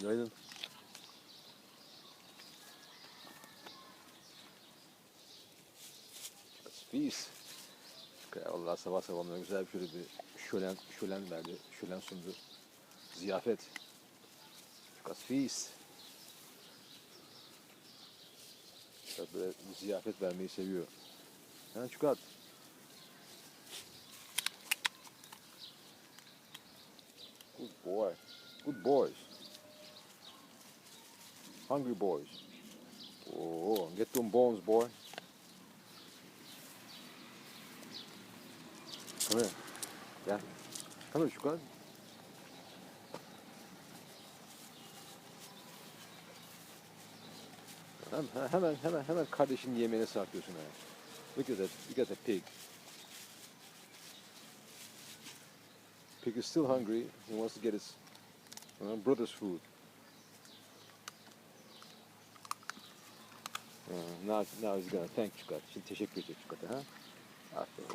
Günaydın. Peace. Allah sabah sabah bana güzel bir şöyle bir şölen, şölen verdi. Şölen sundu. Ziyafet. Feast. Biraz böyle ziyafet vermeyi seviyor. Ha Çukat. Good boy. Good boys. Hungry boys. Oh, get them bones, boy. Come here. Gel. Come here Çukat. Hemen hemen hemen hemen kardeşinin yemeğini saklıyorsun ha. Look at that. Look at the pig. Pig is still hungry. He wants to get his uh, brother's food. Uh, now, now he's gonna thank Çukat. Şimdi teşekkür edecek Çukat'a ha. Aferin.